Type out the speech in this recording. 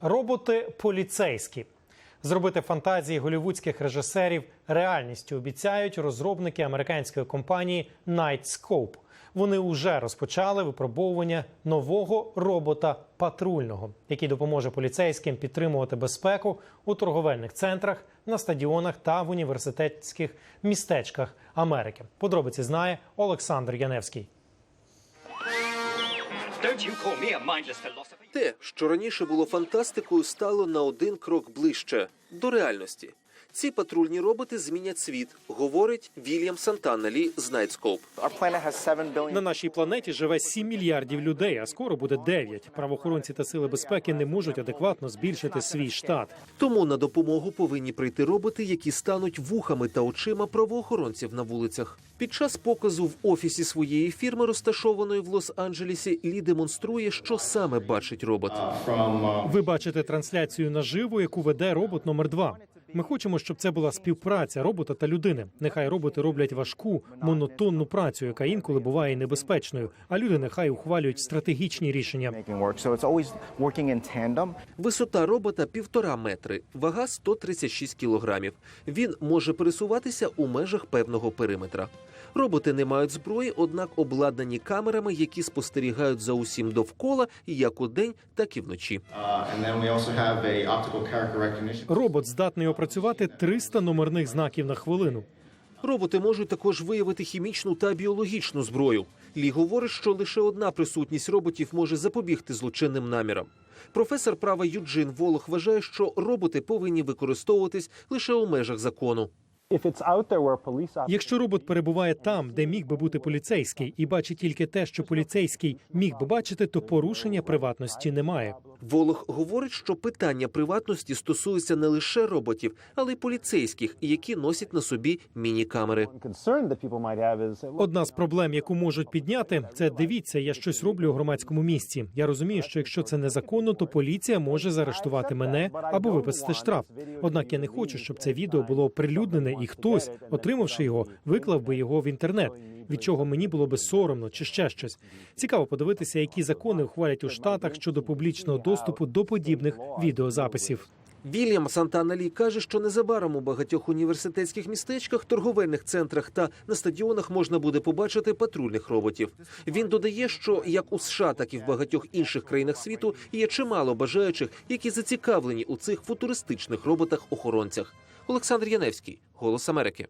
Роботи поліцейські. Зробити фантазії голівудських режисерів реальністю обіцяють розробники американської компанії Nightscope. Вони вже розпочали випробовування нового робота патрульного, який допоможе поліцейським підтримувати безпеку у торговельних центрах, на стадіонах та в університетських містечках Америки. Подробиці знає Олександр Яневський. Те, що раніше було фантастикою, стало на один крок ближче до реальності. Ці патрульні роботи змінять світ, говорить Вільям Сантанелі з Nightscope. Our planet has 7 billion. На нашій планеті живе 7 мільярдів людей, а скоро буде 9. Правоохоронці та сили безпеки не можуть адекватно збільшити свій штат. Тому на допомогу повинні прийти роботи, які стануть вухами та очима правоохоронців на вулицях. Під час показу в офісі своєї фірми, розташованої в Лос-Анджелесі, Лі демонструє, що саме бачить робот. Ви бачите трансляцію наживо, яку веде робот номер 2 Ми хочемо, щоб це була співпраця робота та людини. Нехай роботи роблять важку, монотонну працю, яка інколи буває небезпечною. А люди нехай ухвалюють стратегічні рішення. Висота робота півтора метри, вага 136 кілограмів. Він може пересуватися у межах певного периметра. Роботи не мають зброї, однак обладнані камерами, які спостерігають за усім довкола як удень, так і вночі. Uh. Робот здатний опрацювати 300 номерних знаків на хвилину. Роботи можуть також виявити хімічну та біологічну зброю. Лі говорить, що лише одна присутність роботів може запобігти злочинним намірам. Професор права Юджин Волох вважає, що роботи повинні використовуватись лише у межах закону. Якщо робот перебуває там, де міг би бути поліцейський, і бачить тільки те, що поліцейський міг би бачити, то порушення приватності немає. Волох говорить, що питання приватності стосується не лише роботів, але й поліцейських, які носять на собі міні-камери. Одна з проблем, яку можуть підняти, це дивіться, я щось роблю у громадському місці. Я розумію, що якщо це незаконно, то поліція може заарештувати мене або виписати штраф. Однак я не хочу, щоб це відео було оприлюднене, і хтось, отримавши його, виклав би його в інтернет. Від чого мені було би соромно чи ще щось. Цікаво подивитися, які закони ухвалять у штатах щодо публічного доступу до подібних відеозаписів. Вільям Сантана-Лі каже, що незабаром у багатьох університетських містечках, торговельних центрах та на стадіонах можна буде побачити патрульних роботів. Він додає, що як у США, так і в багатьох інших країнах світу є чимало бажаючих, які зацікавлені у цих футуристичних роботах-охоронцях. Олександр Яневський, Голос Америки.